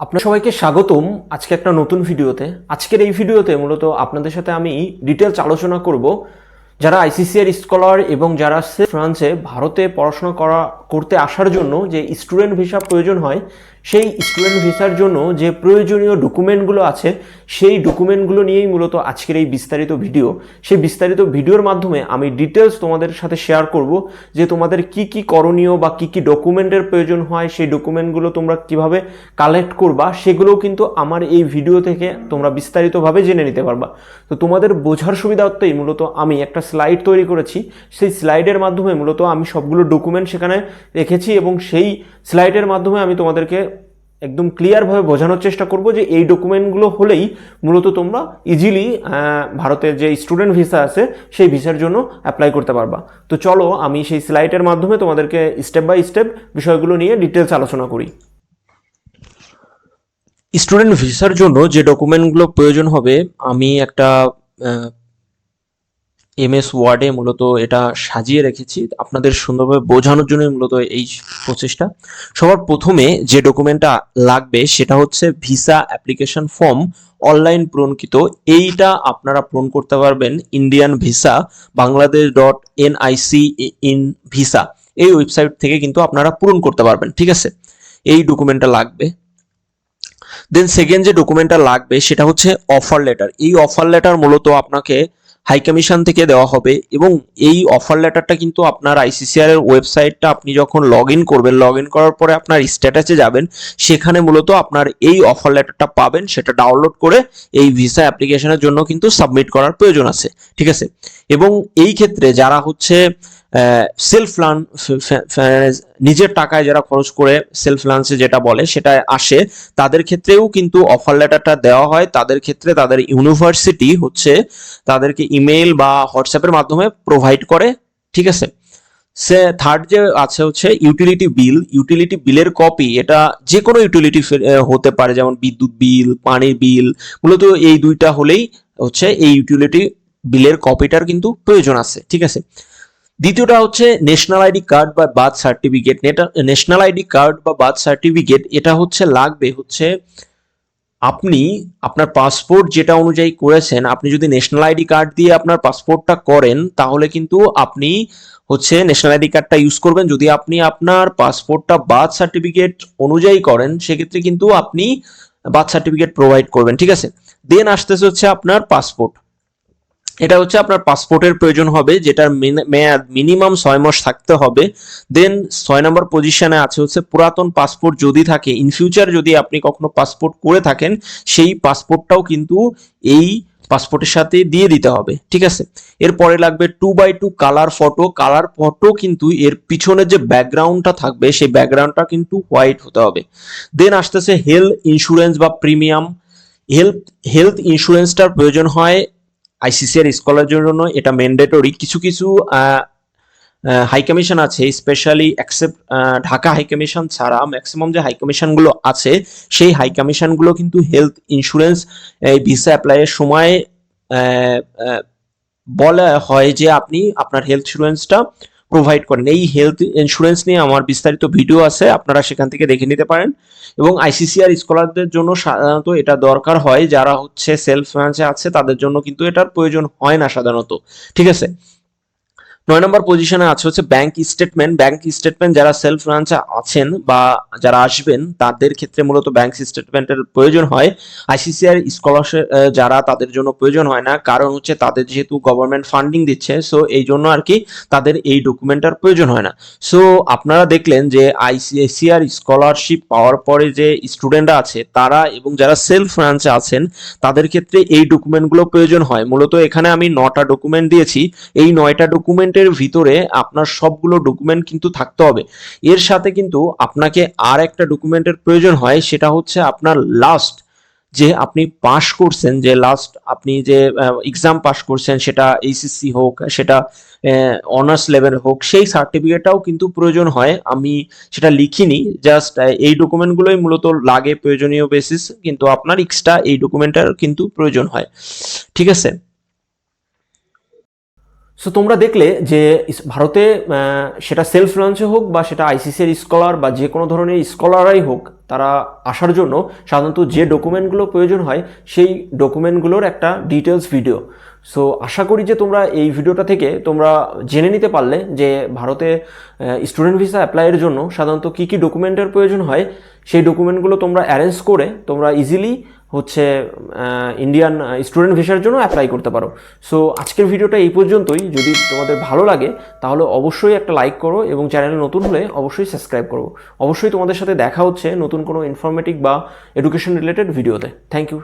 আপনার সবাইকে স্বাগতম আজকে একটা নতুন ভিডিওতে। আজকের এই ভিডিওতে মূলত আপনাদের সাথে আমি ডিটেলস আলোচনা করব। যারা আইসিসিআর স্কলার এবং যারা ফ্রান্সে ভারতে পড়াশোনা করা, করতে আসার জন্য যে স্টুডেন্ট ভিসা প্রয়োজন হয় সেই স্টুডেন্ট ভিসার জন্য যে প্রয়োজনীয় ডকুমেন্টগুলো আছে, সেই ডকুমেন্টগুলো নিয়েই মূলত আজকের এই বিস্তারিত ভিডিও। সেই বিস্তারিত ভিডিওর মাধ্যমে আমি ডিটেলস তোমাদের সাথে শেয়ার করব যে তোমাদের কি কি করণীয় বা কি কি ডকুমেন্টের প্রয়োজন হয়, সেই ডকুমেন্টগুলো তোমরা কীভাবে কালেক্ট করবা, সেগুলোও কিন্তু আমার এই ভিডিও থেকে তোমরা বিস্তারিতভাবে জেনে নিতে পারবা। তো তোমাদের বোঝার সুবিধার্থেই মূলত আমি একটা স্লাইড তৈরি করেছি। সেই স্লাইডের মাধ্যমে মূলত আমি সবগুলো ডকুমেন্ট সেখানে রেখেছি এবং সেই স্লাইডের মাধ্যমে আমি তোমাদেরকে একদম ক্লিয়ারভাবে বোঝানোর চেষ্টা করব যে এই ডকুমেন্টগুলো হলেই মূলত তোমরা ইজিলি ভারতের যে স্টুডেন্ট ভিসা আছে, সেই ভিসার জন্য অ্যাপ্লাই করতে পারবা। তো চলো, আমি সেই স্লাইডের মাধ্যমে তোমাদেরকে স্টেপ বাই স্টেপ বিষয়গুলো নিয়ে ডিটেলস আলোচনা করি। স্টুডেন্ট ভিসার জন্য যে ডকুমেন্টগুলো প্রয়োজন হবে, আমি একটা এমএস ওয়ার্ডে মূলত এটা সাজিয়ে রেখেছি। আপনাদের সুন্দরভাবে বোঝানোর জন্য মূলত এই প্রচেষ্টা। সবার প্রথমে যে ডকুমেন্টটা লাগবে সেটা হচ্ছে ভিসা অ্যাপ্লিকেশন ফর্ম অনলাইন পূরণকৃত। এইটা আপনারা পূরণ করতে পারবেন Indian visa, Bangladesh dot NIC in visa. এই ওয়েবসাইট থেকে কিন্তু আপনারা পূরণ করতে পারবেন, ঠিক আছে? এই ডকুমেন্টটা লাগবে। দেন সেকেন্ড যে ডকুমেন্টটা লাগবে সেটা হচ্ছে অফার লেটার এই অফার লেটার মূলত আপনাকে হাই কমিশন থেকে দেওয়া হবে এবং এই অফার লেটারটা কিন্তু আপনার আইসিসিআর এর ওয়েবসাইটটা আপনি যখন লগ ইন করবেন লগ ইন করার পরে আপনার স্ট্যাটাসে যাবেন, সেখানে মূলত আপনার এই অফার লেটারটা পাবেন, সেটা ডাউনলোড করে এই ভিসা অ্যাপ্লিকেশনের জন্য কিন্তু সাবমিট করার প্রয়োজন আছে, ঠিক আছে? এবং এই ক্ষেত্রে যারা হচ্ছে সেলফ লার্ন নিজের টাকায় যারা খরচ করে সেলফ লান্সে যেটা বলে সেটা আসে, তাদের ক্ষেত্রেও কিন্তু অফার লেটারটা দেওয়া হয়। তাদের ক্ষেত্রে তাদের ইউনিভার্সিটি হচ্ছে তাদেরকে ইমেল বা হোয়াটসঅ্যাপের মাধ্যমে প্রোভাইড করে, ঠিক আছে? সে থার্ড যে আছে হচ্ছে ইউটিলিটি বিল ইউটিলিটি বিলের কপি এটা যে কোনো ইউটিলিটি হতে পারে, যেমন বিদ্যুৎ বিল পানির বিল মূলত এই দুইটা হলেই হচ্ছে এই ইউটিলিটি বিলের কপিটার কিন্তু প্রয়োজন আছে, ঠিক আছে? দ্বিতীয়টা হচ্ছে ন্যাশনাল আইডি কার্ড বা birth certificate national ID card বা বার্থ সার্টিফিকেট এটা হচ্ছে লাগবে হচ্ছে আপনি আপনার পাসপোর্ট যেটা অনুযায়ী করেছেন, আপনি যদি ন্যাশনাল আইডি কার্ড দিয়ে আপনার পাসপোর্টটা করেন, তাহলে কিন্তু আপনি হচ্ছে ন্যাশনাল আইডি কার্ডটা ইউজ করবেন। যদি আপনি আপনার পাসপোর্টটা বার্থ সার্টিফিকেট অনুযায়ী করেন, সেক্ষেত্রে কিন্তু আপনি বার্থ সার্টিফিকেট প্রোভাইড করবেন, ঠিক আছে? দেন আসতেছে হচ্ছে আপনার পাসপোর্ট এটা হচ্ছে আপনার পাসপোর্টের প্রয়োজন হবে, যেটার মেয়াদ মিনিমাম ছয় মাস থাকতে হবে। দেন ছয় নম্বর পজিশনে আছে হচ্ছে পুরাতন পাসপোর্ট যদি থাকে ইন ফিউচার যদি আপনি কখনো পাসপোর্ট করে থাকেন, সেই পাসপোর্টটাও কিন্তু এই পাসপোর্টের সাথে দিয়ে দিতে হবে, ঠিক আছে? এরপরে লাগবে two by two colour photo colour photo কিন্তু এর পিছনে যে ব্যাকগ্রাউন্ডটা থাকবে, সেই ব্যাকগ্রাউন্ডটা কিন্তু হোয়াইট হতে হবে। দেন আসতেছে হেলথ ইন্স্যুরেন্স বা প্রিমিয়াম হেলথ হেলথ ইন্স্যুরেন্সটার প্রয়োজন হয় আইসিসিআর স্কলারদের জন্য এটা ম্যান্ডেটরি কিছু কিছু হাই কমিশন আছে specially accept Dhaka high commission ছাড়া ম্যাক্সিমাম যে হাই কমিশনগুলো আছে, সেই হাই কমিশনগুলো কিন্তু হেলথ ইন্স্যুরেন্স এই ভিসা অ্যাপ্লাইয়ের সময় বলা হয় যে আপনি আপনার হেলথ ইন্স্যুরেন্সটা প্রোভাইড করেন। এই হেলথ ইন্স্যুরেন্স নিয়ে আমার বিস্তারিত ভিডিও আছে, আপনারা সেখান থেকে দেখে নিতে পারেন। এবং আইসিসিআর স্কলারদের জন্য সাধারণত এটা দরকার হয়, যারা হচ্ছে সেলফ ফিনান্সে আছে, তাদের জন্য কিন্তু এটার প্রয়োজন হয় না সাধারণত। ঠিক আছে? নয় নম্বর পজিশনে আছে হচ্ছে ব্যাংক স্টেটমেন্ট ব্যাংক স্টেটমেন্ট যারা সেলফ ফিনান্সে আছেন বা যারা আসবেন, তাদের ক্ষেত্রে মূলত ব্যাংক স্টেটমেন্টের প্রয়োজন হয়। আইসিসিআর স্কলারশিপ যারা তাদের জন্য প্রয়োজন হয় না। কারণ হচ্ছে তাদের যেহেতু গভর্নমেন্ট ফান্ডিং দিচ্ছে সো এই জন্য আর কি তাদের এই ডকুমেন্টটার প্রয়োজন হয় না। সো আপনারা দেখলেন যে আইসিএসিআর স্কলারশিপ পাওয়ার পরে যে স্টুডেন্টরা আছে, তারা এবং যারা সেলফ ফিনান্সে আছেন, তাদের ক্ষেত্রে এই ডকুমেন্টগুলো প্রয়োজন হয়। মূলত এখানে আমি নটা ডকুমেন্ট দিয়েছি। এই নয়টা ডকুমেন্ট ডকুমেন্টের ভিতরে আপনার সবগুলো ডকুমেন্ট কিন্তু থাকতে হবে। এর সাথে কিন্তু আপনাকে আর একটা ডকুমেন্টের প্রয়োজন হয়, সেটা হচ্ছে আপনার লাস্ট যে আপনি পাশ করছেন, যে লাস্ট আপনি যে এক্সাম পাশ করছেন, সেটা এইচএসসি হোক, সেটা অনার্স লেভেল হোক, সেই সার্টিফিকেটটাও কিন্তু প্রয়োজন হয়। আমি সেটা লিখিনি জাস্ট এই ডকুমেন্টগুলোই মূলত লাগে প্রয়োজনীয় বেসিস কিন্তু আপনার এক্সট্রা এই ডকুমেন্টের কিন্তু প্রয়োজন হয়। ঠিক আছে? সো তোমরা দেখলে যে ভারতে সেটা সেলফ লঞ্চে হোক বা সেটা আইসিসির স্কলার বা যে কোনো ধরনের স্কলারাই হোক, তারা আসার জন্য সাধারণত যে ডকুমেন্টগুলো প্রয়োজন হয়, সেই ডকুমেন্টগুলোর একটা ডিটেলস ভিডিও সো আশা করি যে তোমরা এই ভিডিওটা থেকে তোমরা জেনে নিতে পারলে যে ভারতে স্টুডেন্ট ভিসা অ্যাপ্লাইয়ের জন্য সাধারণত কী কী ডকুমেন্টের প্রয়োজন হয়, সেই ডকুমেন্টগুলো তোমরা অ্যারেঞ্জ করে তোমরা ইজিলি হচ্ছে ইন্ডিয়ান স্টুডেন্ট ভিসার জন্য অ্যাপ্লাই করতে পারো। সো আজকের ভিডিওটা এই পর্যন্তই। যদি তোমাদের ভালো লাগে, তাহলে অবশ্যই একটা লাইক করো এবং চ্যানেল নতুন হলে অবশ্যই সাবস্ক্রাইব করো। অবশ্যই তোমাদের সাথে দেখা হচ্ছে নতুন কোনো ইনফরমেটিভ বা এডুকেশন রিলেটেড ভিডিওতে থ্যাংক ইউ